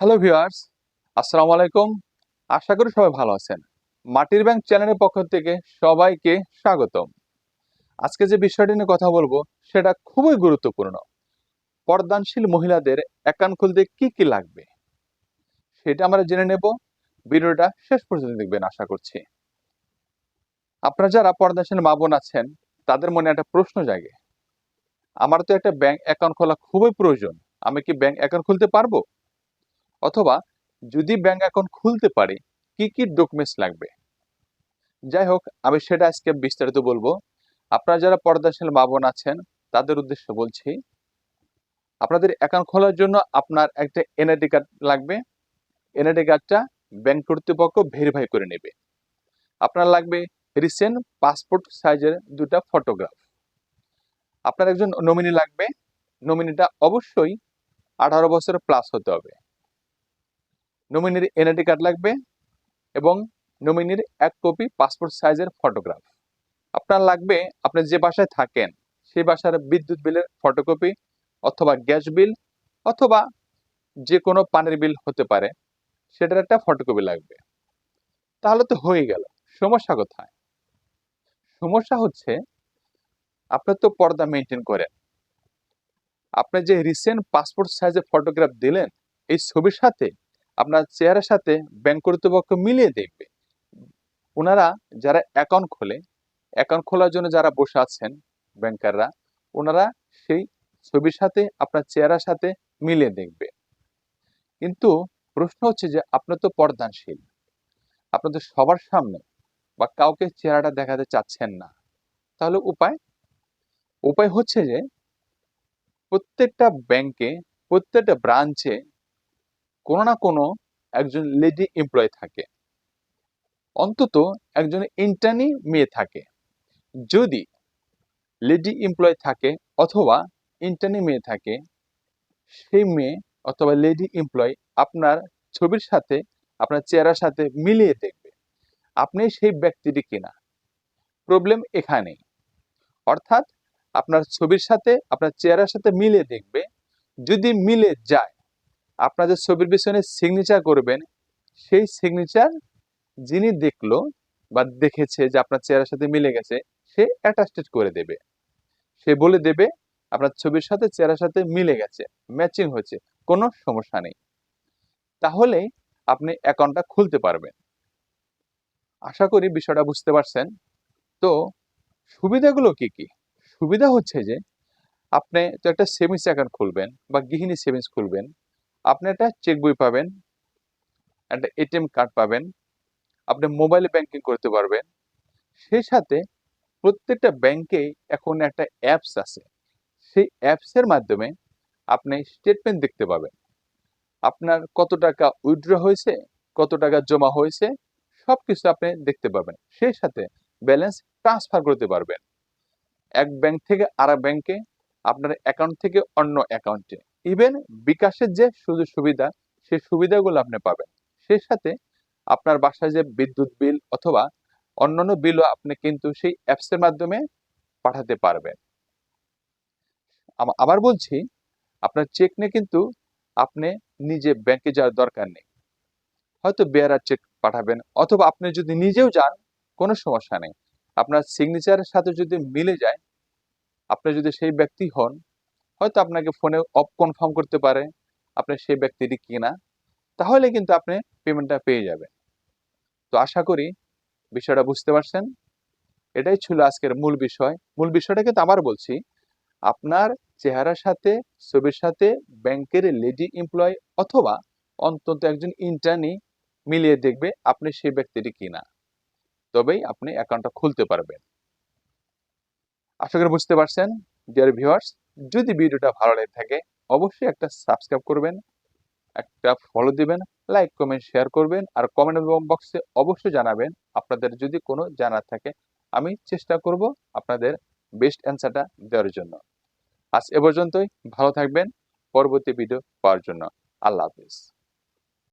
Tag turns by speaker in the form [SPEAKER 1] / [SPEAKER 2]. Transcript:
[SPEAKER 1] Hello viewers আসসালামু আলাইকুম আশা করি সবাই ভালো আছেন। মাটির ব্যাংক চ্যানেলের পক্ষ থেকে সবাইকে স্বাগতম। আজকে যে বিষয়টি নিয়ে কথা বলব, সেটা খুবই গুরুত্বপূর্ণ। পর্দানশীল মহিলাদের অ্যাকাউন্ট খুলতে কি কি লাগবে? সেটা আমরা জেনে নেব। ভিডিওটা শেষ পর্যন্ত দেখবেন, আশা করছি। আপনারা যারা পর্দানশীল মা বোন আছেন, তাদের মনে একটা প্রশ্ন জাগে। আমার তো একটা ব্যাংক অ্যাকাউন্ট খোলা খুবই প্রয়োজন। আমি কি ব্যাংক অ্যাকাউন্ট খুলতে পারব? অথবা যদি ব্যাংক অ্যাকাউন্ট খুলতে পারি, কি কি ডকুমেন্টস লাগবে? যাই হোক, আমি সেটা আজকে বিস্তারিত বলব। আপনারা যারা পর্দাশীল মা বোন আছেন, তাদের উদ্দেশ্যে বলছি, আপনাদের অ্যাকাউন্ট খোলার জন্য আপনার একটা এনআইডি কার্ড লাগবে। এনআইডি কার্ডটা ব্যাংক কর্তৃপক্ষ ভেরিফাই করে নেবে। আপনার লাগবে রিসেন্ট পাসপোর্ট সাইজের দুটা ফটোগ্রাফ আপনার একজন নমিনি লাগবে। নমিনিটা অবশ্যই আঠারো বছর প্লাস হতে হবে। নমিনির এনআইডি কার্ড লাগবে এবং নমিনির এক কপি পাসপোর্ট সাইজের ফটোগ্রাফ আপনার লাগবে, আপনি যে বাসায় থাকেন, সেই বাসার বিদ্যুৎ বিলের ফটোকপি অথবা গ্যাস বিল অথবা যে কোনো পানির বিল হতে পারে, সেটার একটা ফটোকপি লাগবে। তাহলে তো হয়ে গেল। সমস্যা কোথায়? সমস্যা হচ্ছে, আপনি তো পর্দা মেনটেন করেন। আপনি যে রিসেন্ট পাসপোর্ট সাইজের ফটোগ্রাফ দিলেন, এই ছবির সাথে আপনার চেয়ারের সাথে ব্যাংক কর্তৃপক্ষ মিলিয়ে দেখবে। ওনারা যারা অ্যাকাউন্ট খোলে অ্যাকাউন্ট খোলার জন্য যারা বসে আছেন ব্যাংকাররা ওনারা সেই ছবির সাথে, আপনার চেহারার সাথে মিলিয়ে দেখবে। কিন্তু প্রশ্ন হচ্ছে যে আপনার তো পর্দানশীল। আপনি তো সবার সামনে বা কাউকে চেহারাটা দেখাতে চাচ্ছেন না। তাহলে উপায়? উপায় হচ্ছে যে, প্রত্যেকটা ব্যাংকে প্রত্যেকটা ব্রাঞ্চে কোনো না কোনো একজন লেডি এমপ্লয় থাকে। অন্তত একজন ইন্টার্নি মেয়ে থাকে। যদি লেডি এমপ্লয় থাকে অথবা ইন্টার্নি মেয়ে থাকে, সেই মেয়ে অথবা লেডি এমপ্লয় আপনার ছবির সাথে, আপনার চেহারার সাথে মিলিয়ে দেখবে। আপনি সেই ব্যক্তিটি কিনা? প্রবলেম এখানেই। অর্থাৎ আপনার ছবির সাথে, আপনার চেহারার সাথে মিলিয়ে দেখবে। যদি মিলে যায় আপনাদের ছবির পিছনে সিগনেচার করবেন। সেই সিগনেচার যিনি দেখল বা দেখেছে যে আপনার চেহারার সাথে মিলে গেছে, সে অ্যাটাস্টেড করে দেবে। সে বলে দেবে, আপনার ছবির সাথে চেহারার সাথে মিলে গেছে ম্যাচিং হয়েছে, কোনো সমস্যা নেই। তাহলে আপনি অ্যাকাউন্টটা খুলতে পারবেন। আশা করি বিষয়টা বুঝতে পারছেন। তো সুবিধাগুলো কি কি? সুবিধা হচ্ছে যে, আপনি তো একটা সেভিংস অ্যাকাউন্ট খুলবেন বা গৃহিণী সেভিংস খুলবেন। আপনি একটা চেক বই পাবেন, একটা এটিএম কার্ড পাবেন, আপনি মোবাইল ব্যাংকিং করতে পারবেন। সেই সাথে প্রত্যেকটা ব্যাংকেই এখন একটা অ্যাপস আছে। সেই অ্যাপসের মাধ্যমে আপনি স্টেটমেন্ট দেখতে পাবেন। আপনার কত টাকা উইথড্র হয়েছে, কত টাকা জমা হয়েছে সব কিছু আপনি দেখতে পাবেন। সেই সাথে ব্যালেন্স ট্রান্সফার করতে পারবেন। এক ব্যাংক থেকে আর ব্যাংকে আপনার অ্যাকাউন্ট থেকে অন্য অ্যাকাউন্টে ইভেন বিকাশের যে সুযোগ সুবিধা, সেই সুবিধাগুলো আপনি পাবেন। সেই সাথে আপনার বাসায় যে বিদ্যুৎ বিল অথবা অন্যান্য বিলও আপনি কিন্তু সেই অ্যাপসের মাধ্যমে পাঠাতে পারবেন। আবার বলছি, আপনার চেক নিয়ে কিন্তু আপনি নিজে ব্যাংকে যাওয়ার দরকার নেই। হয়তো বেয়ারার চেক পাঠাবেন অথবা আপনি যদি নিজেও যান, কোনো সমস্যা নেই। আপনার সিগনেচারের সাথে যদি মিলে যায়, আপনি যদি সেই ব্যক্তি হন হয়তো আপনাকে ফোনে অফ কনফার্ম করতে পারে আপনি সেই ব্যক্তিটি কিনা, তাহলে কিন্তু আপনি পেমেন্টটা পেয়ে যাবেন। তো আশা করি বিষয়টা বুঝতে পারছেন। এটাই ছিল আজকের মূল বিষয়। মূল বিষয়টা কিন্তু আবার বলছি, আপনার চেহারার সাথে, ছবির সাথে, ব্যাংকের লেডি এমপ্লয় অথবা অন্তত একজন ইন্টার্নি মিলিয়ে দেখবে আপনি সেই ব্যক্তিটি কিনা। তবেই আপনি অ্যাকাউন্টটা খুলতে পারবেন। আশা করি বুঝতে পারছেন ডিয়ার ভিউয়ার্স যদি ভিডিওটা ভালো লেগে থাকে, অবশ্যই একটা সাবস্ক্রাইব করবেন, একটা ফলো দিবেন লাইক কমেন্ট শেয়ার করবেন, আর কমেন্ট বক্সে অবশ্যই জানাবেন আপনাদের যদি কোনো জানার থাকে, আমি চেষ্টা করব আপনাদের বেস্ট অ্যান্সারটা দেওয়ার জন্য। আজ এ পর্যন্তই, ভালো থাকবেন, পরবর্তী ভিডিও পাওয়ার জন্য। আল্লাহ হাফিজ।